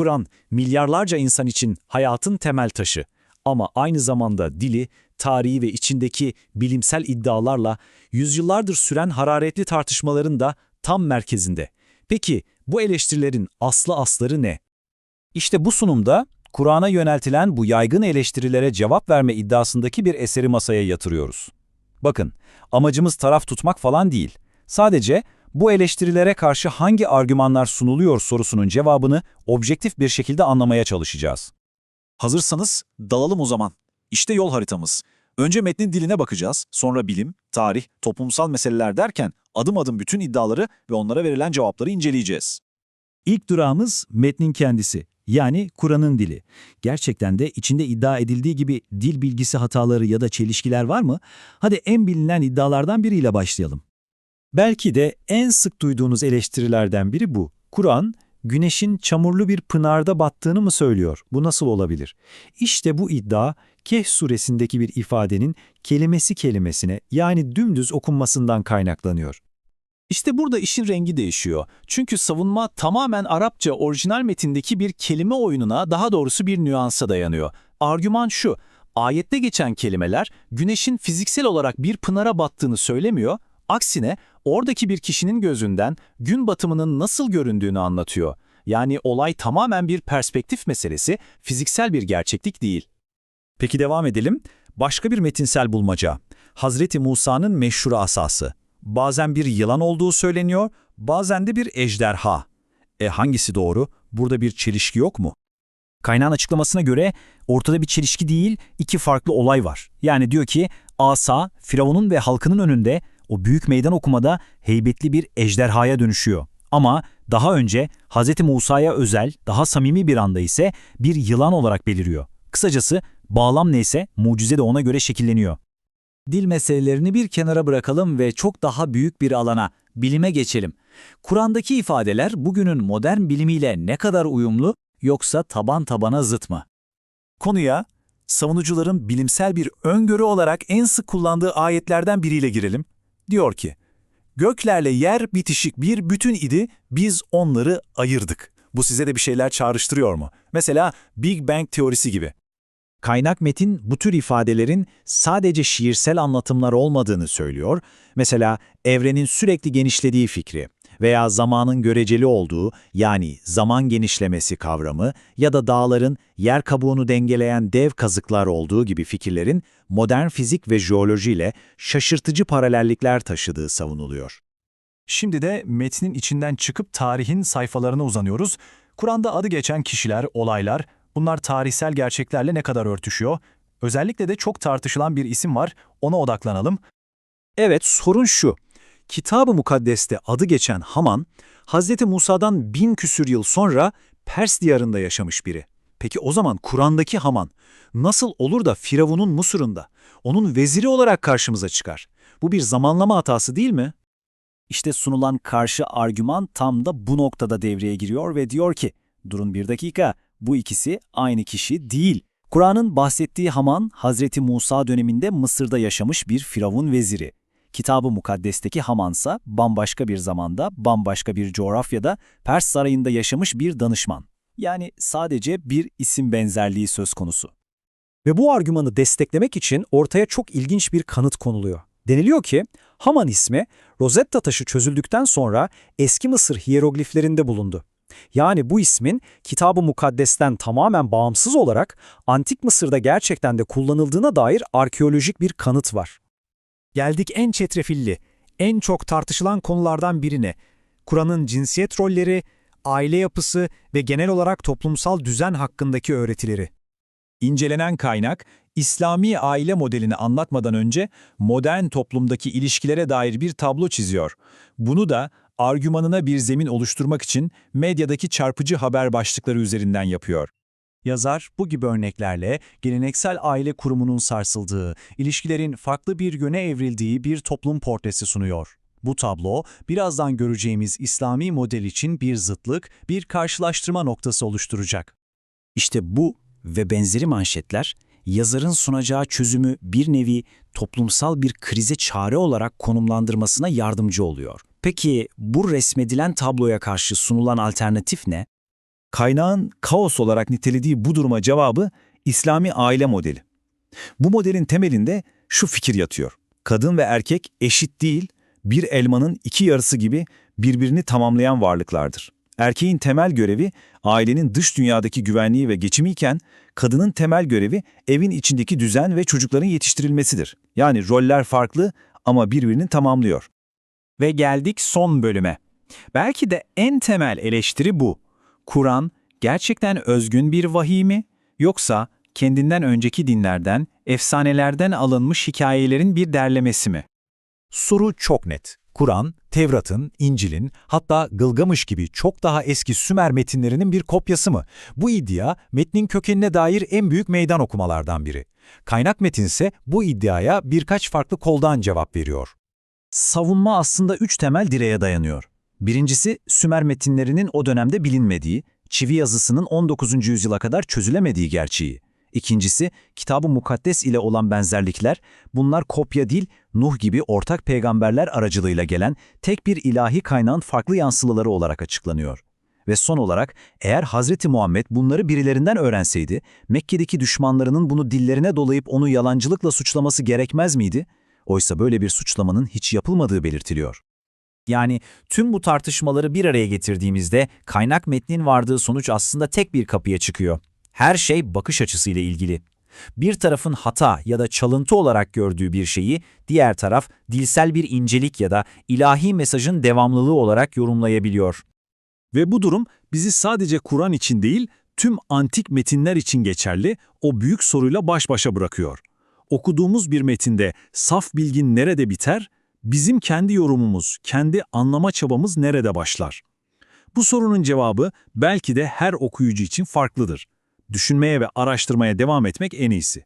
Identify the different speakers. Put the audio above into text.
Speaker 1: Kur'an, milyarlarca insan için hayatın temel taşı. Ama aynı zamanda dili, tarihi ve içindeki bilimsel iddialarla yüzyıllardır süren hararetli tartışmaların da tam merkezinde. Peki bu eleştirilerin aslı asları ne? İşte bu sunumda Kur'an'a yöneltilen bu yaygın eleştirilere cevap verme iddiasındaki bir eseri masaya yatırıyoruz. Bakın, amacımız taraf tutmak falan değil. Sadece bu eleştirilere karşı hangi argümanlar sunuluyor sorusunun cevabını objektif bir şekilde anlamaya çalışacağız.
Speaker 2: Hazırsanız dalalım o zaman. İşte yol haritamız. Önce metnin diline bakacağız, sonra bilim, tarih, toplumsal meseleler derken adım adım bütün iddiaları ve onlara verilen cevapları inceleyeceğiz.
Speaker 1: İlk durağımız metnin kendisi, yani Kur'an'ın dili. Gerçekten de içinde iddia edildiği gibi dil bilgisi hataları ya da çelişkiler var mı? Hadi en bilinen iddialardan biriyle başlayalım. Belki de en sık duyduğunuz eleştirilerden biri bu. Kur'an, güneşin çamurlu bir pınarda battığını mı söylüyor? Bu nasıl olabilir? İşte bu iddia, Kehf suresindeki bir ifadenin kelimesi kelimesine yani dümdüz okunmasından kaynaklanıyor. İşte burada işin rengi değişiyor. Çünkü savunma tamamen Arapça orijinal metindeki bir kelime oyununa, daha doğrusu bir nüansa dayanıyor. Argüman şu, ayette geçen kelimeler güneşin fiziksel olarak bir pınara battığını söylemiyor, aksine oradaki bir kişinin gözünden gün batımının nasıl göründüğünü anlatıyor. Yani olay tamamen bir perspektif meselesi, fiziksel bir gerçeklik değil. Peki devam edelim. Başka bir metinsel bulmaca. Hazreti Musa'nın meşhur asası. Bazen bir yılan olduğu söyleniyor, bazen de bir ejderha. E hangisi doğru? Burada bir çelişki yok mu? Kaynağın açıklamasına göre ortada bir çelişki değil, iki farklı olay var. Yani diyor ki asa, Firavun'un ve halkının önünde o büyük meydan okumada heybetli bir ejderhaya dönüşüyor. Ama daha önce Hz. Musa'ya özel, daha samimi bir anda ise bir yılan olarak beliriyor. Kısacası bağlam neyse mucize de ona göre şekilleniyor. Dil meselelerini bir kenara bırakalım ve çok daha büyük bir alana, bilime geçelim. Kur'an'daki ifadeler bugünün modern bilimiyle ne kadar uyumlu yoksa taban tabana zıt mı?
Speaker 2: Konuya, savunucuların bilimsel bir öngörü olarak en sık kullandığı ayetlerden biriyle girelim. Diyor ki, Göklerle yer bitişik bir bütün idi, biz onları ayırdık. Bu size de bir şeyler çağrıştırıyor mu? Mesela Big Bang teorisi gibi.
Speaker 1: Kaynak metin bu tür ifadelerin sadece şiirsel anlatımlar olmadığını söylüyor, mesela evrenin sürekli genişlediği fikri veya zamanın göreceli olduğu yani zaman genişlemesi kavramı ya da dağların yer kabuğunu dengeleyen dev kazıklar olduğu gibi fikirlerin modern fizik ve jeolojiyle şaşırtıcı paralellikler taşıdığı savunuluyor.
Speaker 2: Şimdi de metnin içinden çıkıp tarihin sayfalarına uzanıyoruz. Kur'an'da adı geçen kişiler, olaylar, bunlar tarihsel gerçeklerle ne kadar örtüşüyor? Özellikle de çok tartışılan bir isim var, ona odaklanalım.
Speaker 1: Evet, sorun şu. Kitab-ı Mukaddes'te adı geçen Haman, Hz. Musa'dan bin küsür yıl sonra Pers diyarında yaşamış biri. Peki o zaman Kur'an'daki Haman nasıl olur da Firavun'un Mısır'ında, onun veziri olarak karşımıza çıkar? Bu bir zamanlama hatası değil mi? İşte sunulan karşı argüman tam da bu noktada devreye giriyor ve diyor ki, durun bir dakika, bu ikisi aynı kişi değil. Kur'an'ın bahsettiği Haman, Hazreti Musa döneminde Mısır'da yaşamış bir Firavun veziri. Kitab-ı Mukaddes'teki Hamansa bambaşka bir zamanda, bambaşka bir coğrafyada Pers sarayında yaşamış bir danışman. Yani sadece bir isim benzerliği söz konusu. Ve bu argümanı desteklemek için ortaya çok ilginç bir kanıt konuluyor. Deniliyor ki Haman ismi Rosetta taşı çözüldükten sonra eski Mısır hiyerogliflerinde bulundu. Yani bu ismin Kitab-ı Mukaddes'ten tamamen bağımsız olarak Antik Mısır'da gerçekten de kullanıldığına dair arkeolojik bir kanıt var. Geldik en çetrefilli, en çok tartışılan konulardan birine. Kur'an'ın cinsiyet rolleri, aile yapısı ve genel olarak toplumsal düzen hakkındaki öğretileri.
Speaker 2: İncelenen kaynak, İslami aile modelini anlatmadan önce modern toplumdaki ilişkilere dair bir tablo çiziyor. Bunu da argümanına bir zemin oluşturmak için medyadaki çarpıcı haber başlıkları üzerinden yapıyor. Yazar bu gibi örneklerle geleneksel aile kurumunun sarsıldığı, ilişkilerin farklı bir yöne evrildiği bir toplum portresi sunuyor. Bu tablo, birazdan göreceğimiz İslami model için bir zıtlık, bir karşılaştırma noktası oluşturacak.
Speaker 1: İşte bu ve benzeri manşetler, yazarın sunacağı çözümü bir nevi toplumsal bir krize çare olarak konumlandırmasına yardımcı oluyor. Peki bu resmedilen tabloya karşı sunulan alternatif ne?
Speaker 2: Kaynağın kaos olarak nitelediği bu duruma cevabı İslami aile modeli. Bu modelin temelinde şu fikir yatıyor. Kadın ve erkek eşit değil, bir elmanın iki yarısı gibi birbirini tamamlayan varlıklardır. Erkeğin temel görevi ailenin dış dünyadaki güvenliği ve geçimiyken kadının temel görevi evin içindeki düzen ve çocukların yetiştirilmesidir. Yani roller farklı ama birbirini tamamlıyor. Ve geldik son bölüme. Belki de en temel eleştiri bu. Kur'an gerçekten özgün bir vahiy mi yoksa kendinden önceki dinlerden, efsanelerden alınmış hikayelerin bir derlemesi mi?
Speaker 3: Soru çok net. Kur'an, Tevrat'ın, İncil'in, hatta Gılgamış gibi çok daha eski Sümer metinlerinin bir kopyası mı? Bu iddia, metnin kökenine dair en büyük meydan okumalardan biri. Kaynak metin ise bu iddiaya birkaç farklı koldan cevap veriyor.
Speaker 1: Savunma aslında üç temel direğe dayanıyor. Birincisi, Sümer metinlerinin o dönemde bilinmediği, çivi yazısının 19. yüzyıla kadar çözülemediği gerçeği. İkincisi, Kitab-ı Mukaddes ile olan benzerlikler, bunlar kopya değil, Nuh gibi ortak peygamberler aracılığıyla gelen tek bir ilahi kaynağın farklı yansımaları olarak açıklanıyor. Ve son olarak, eğer Hazreti Muhammed bunları birilerinden öğrenseydi, Mekke'deki düşmanlarının bunu dillerine dolayıp onu yalancılıkla suçlaması gerekmez miydi? Oysa böyle bir suçlamanın hiç yapılmadığı belirtiliyor. Yani tüm bu tartışmaları bir araya getirdiğimizde kaynak metnin vardığı sonuç aslında tek bir kapıya çıkıyor. Her şey bakış açısıyla ilgili. Bir tarafın hata ya da çalıntı olarak gördüğü bir şeyi diğer taraf dilsel bir incelik ya da ilahi mesajın devamlılığı olarak yorumlayabiliyor.
Speaker 2: Ve bu durum bizi sadece Kur'an için değil, tüm antik metinler için geçerli o büyük soruyla baş başa bırakıyor. Okuduğumuz bir metinde saf bilgin nerede biter, bizim kendi yorumumuz, kendi anlama çabamız nerede başlar? Bu sorunun cevabı belki de her okuyucu için farklıdır. Düşünmeye ve araştırmaya devam etmek en iyisi.